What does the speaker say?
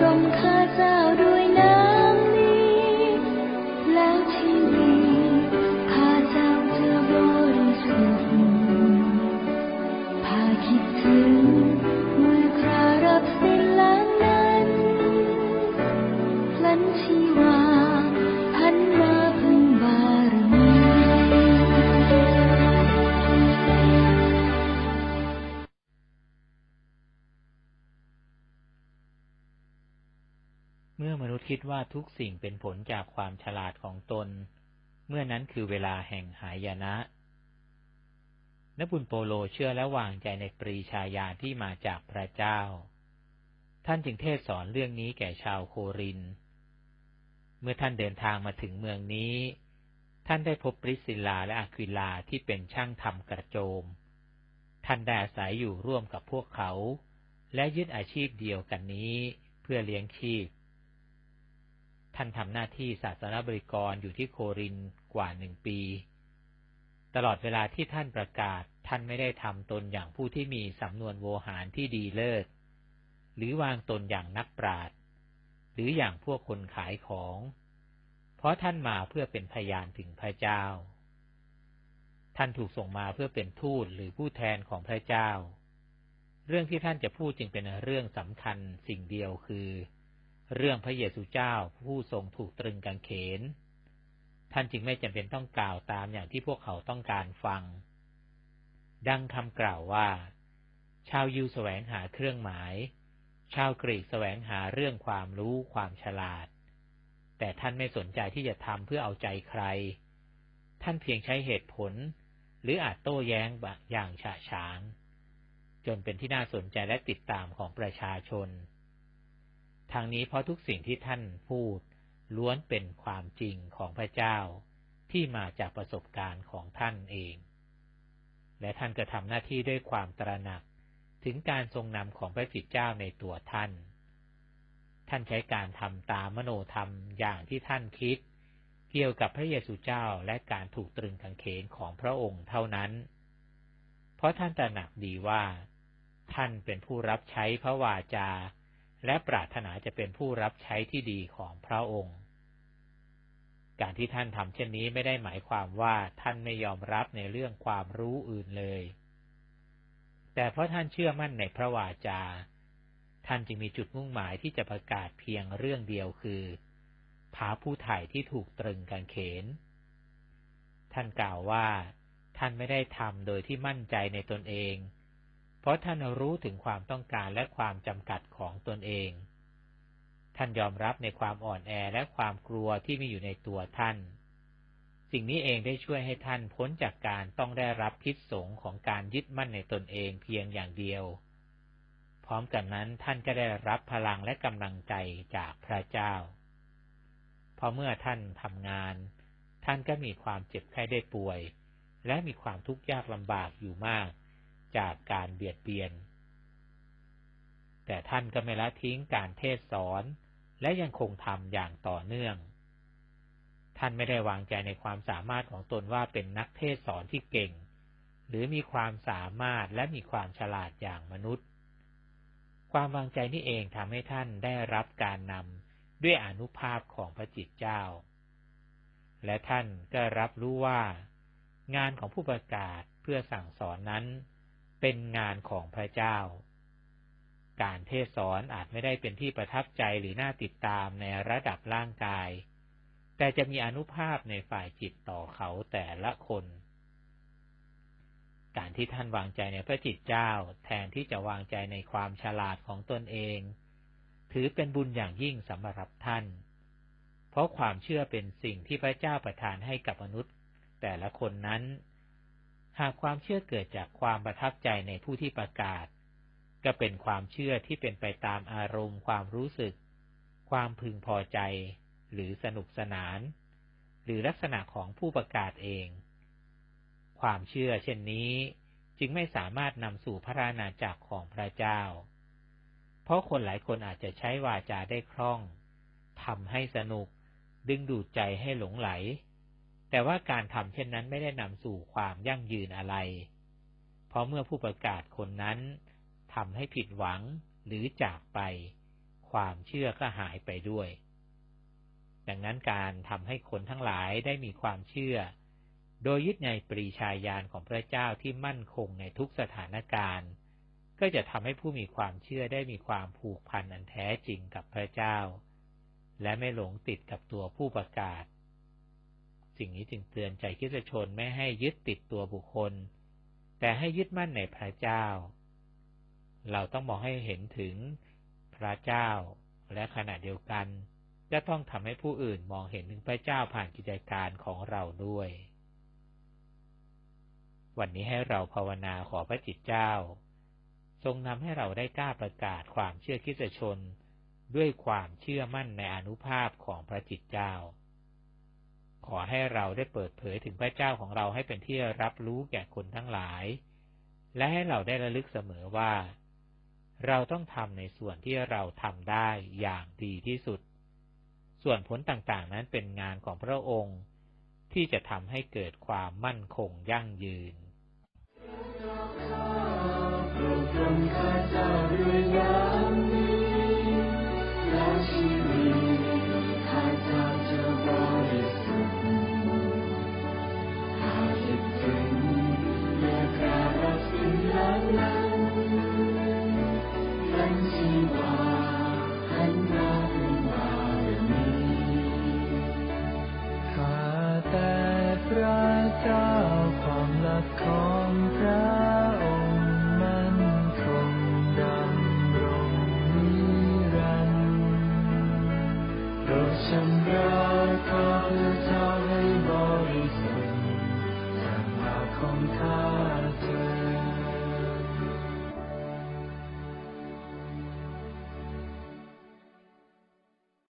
ทรงข้ คิดว่าทุกสิ่งเป็นผลจากความฉลาดของตน เมื่อนั้นคือเวลาแห่งหายนะนบุญโปโลเชื่อและวางใจในปรีชาญาณที่มาจากพระเจ้า ท่านจึงเทศสอนเรื่องนี้แก่ชาวโคริน เมื่อท่านเดินทางมาถึงเมืองนี้ ท่านได้พบปริสิลาและอาควิลาที่เป็นช่างทำกระโจม ท่านได้อาศัยอยู่ร่วมกับพวกเขา และยึดอาชีพเดียวกันนี้เพื่อเลี้ยงชีพ ท่านทำหน้าที่ศาสนบริกรอยู่ที่โครินกว่าหนึ่งปี ตลอดเวลาที่ท่านประกาศท่านไม่ได้ทำตนอย่างผู้ที่มีสำนวนโวหารที่ดีเลิศ หรือวางตนอย่างนักปราชญ์หรืออย่างพวกคนขายของ เพราะท่านมาเพื่อเป็นพยานถึงพระเจ้า ท่านถูกส่งมาเพื่อเป็นทูตหรือผู้แทนของพระเจ้า เรื่องที่ท่านจะพูดจึงเป็นเรื่องสำคัญสิ่งเดียวคือ เรื่องพระเยซูเจ้าผู้ทรงถูกตรึงกางเขน ท่านจึงไม่จำเป็นต้องกล่าวตามอย่างที่พวกเขาต้องการฟัง ดังคำกล่าวว่า ชาวยิวแสวงหาเครื่องหมาย ชาวกรีกแสวงหาเรื่องความรู้ความฉลาด แต่ท่านไม่สนใจที่จะทำเพื่อเอาใจใคร ท่านเพียงใช้เหตุผล หรืออาจโต้แย้งอย่างฉะฉานจนเป็นที่น่าสนใจและติดตามของประชาชน ทางนี้เพราะทุกสิ่งที่ท่านพูด ล้วนเป็นความจริงของพระเจ้า ที่มาจากประสบการณ์ของท่านเอง และท่านก็ทำหน้าที่ด้วยความตระหนักถึงการทรงนำของพระจิตเจ้าในตัวท่าน ท่านใช้การทำตามมโนธรรมอย่างที่ท่านคิด เกี่ยวกับพระเยซูเจ้าและการถูกตรึงกางเขนของพระองค์เท่านั้น เพราะท่านตระหนักดีว่า ท่านเป็นผู้รับใช้พระวาจา และปรารถนาจะเป็นผู้รับใช้ที่ดีของพระองค์ การที่ท่านทำเช่นนี้ไม่ได้หมายความว่าท่านไม่ยอมรับในเรื่องความรู้อื่นเลย แต่เพราะท่านเชื่อมั่นในพระวาจา ท่านจึงมีจุดมุ่งหมายที่จะประกาศเพียงเรื่องเดียวคือพาผู้ไถ่ที่ถูกตรึงกางเขน ท่านกล่าวว่า ท่านไม่ได้ทำโดยที่มั่นใจในตนเอง เพราะท่านรู้ถึงความต้องการและความจำกัดของตนเอง ท่านยอมรับในความอ่อนแอและความกลัวที่มีอยู่ในตัวท่าน สิ่งนี้เองได้ช่วยให้ท่านพ้นจากการต้องได้รับพิษสงของการยึดมั่นในตนเองเพียงอย่างเดียว พร้อมกันนั้นท่านก็ได้รับพลังและกำลังใจจากพระเจ้า พอเมื่อท่านทำงาน ท่านก็มีความเจ็บไข้ได้ป่วย และมีความทุกข์ยากลำบากอยู่มาก จากการเบียดเบียน แต่ท่านก็ไม่ละทิ้งการเทศสอนและยังคงทำอย่างต่อเนื่อง ท่านไม่ได้วางใจในความสามารถของตนว่าเป็นนักเทศสอนที่เก่ง หรือมีความสามารถและมีความฉลาดอย่างมนุษย์ ความวางใจนี่เองทำให้ท่านได้รับการนำด้วยอนุภาพของพระจิตเจ้า และท่านก็รับรู้ว่า งานของผู้ประกาศเพื่อสั่งสอนนั้น เป็นงานของพระเจ้า การเทศสอนอาจไม่ได้เป็นที่ประทับใจหรือน่าติดตามในระดับร่างกาย แต่จะมีอนุภาพในฝ่ายจิตต่อเขาแต่ละคน การที่ท่านวางใจในพระจิตเจ้า แทนที่จะวางใจในความฉลาดของตนเอง ถือเป็นบุญอย่างยิ่งสำหรับท่าน เพราะความเชื่อเป็นสิ่งที่พระเจ้าประทานให้กับมนุษย์ แต่ละคนนั้น หากความเชื่อเกิดจากความประทับใจในผู้ที่ประกาศ ก็เป็นความเชื่อที่เป็นไปตามอารมณ์ความรู้สึก ความพึงพอใจ หรือสนุกสนาน หรือลักษณะของผู้ประกาศเอง ความเชื่อเช่นนี้จึงไม่สามารถนำสู่พระราณาจักรของพระเจ้า เพราะคนหลายคนอาจจะใช้วาจาได้คล่องทำให้สนุก ดึงดูดใจให้หลงไหล แต่ว่าการทำเช่นนั้นไม่ได้นำสู่ความยั่งยืนอะไร เพราะเมื่อผู้ประกาศคนนั้นทำให้ผิดหวังหรือจากไป ความเชื่อก็หายไปด้วย ดังนั้นการทำให้คนทั้งหลายได้มีความเชื่อ โดยยึดในปรีชาญาณของพระเจ้าที่มั่นคงในทุกสถานการณ์ ก็จะทำให้ผู้มีความเชื่อได้มีความผูกพันอันแท้จริงกับพระเจ้า และไม่หลงติดกับตัวผู้ประกาศ สิ่งนี้จึงเตือนใจคริสตชนไม่ให้ยึดติดตัวบุคคล แต่ให้ยึดมั่นในพระเจ้า เราต้องมองให้เห็นถึงพระเจ้า และขณะเดียวกันจะต้องทำให้ผู้อื่นมองเห็นถึงพระเจ้าผ่านกิจการของเราด้วย วันนี้ให้เราภาวนาขอพระจิตเจ้า ทรงนำให้เราได้กล้าประกาศความเชื่อคริสตชน ด้วยความเชื่อมั่นในอนุภาพของพระจิตเจ้า ขอให้เราได้เปิดเผยถึงพระเจ้าของเราให้เป็นที่รับรู้แก่คนทั้งหลาย และให้เราได้ระลึกเสมอว่า เราต้องทำในส่วนที่เราทำได้อย่างดีที่สุด ส่วนผลต่างๆนั้นเป็นงานของพระองค์ ที่จะทำให้เกิดความมั่นคงยั่งยืนโปรดปรนข้าเจ้าด้วยน้ำ ของพระ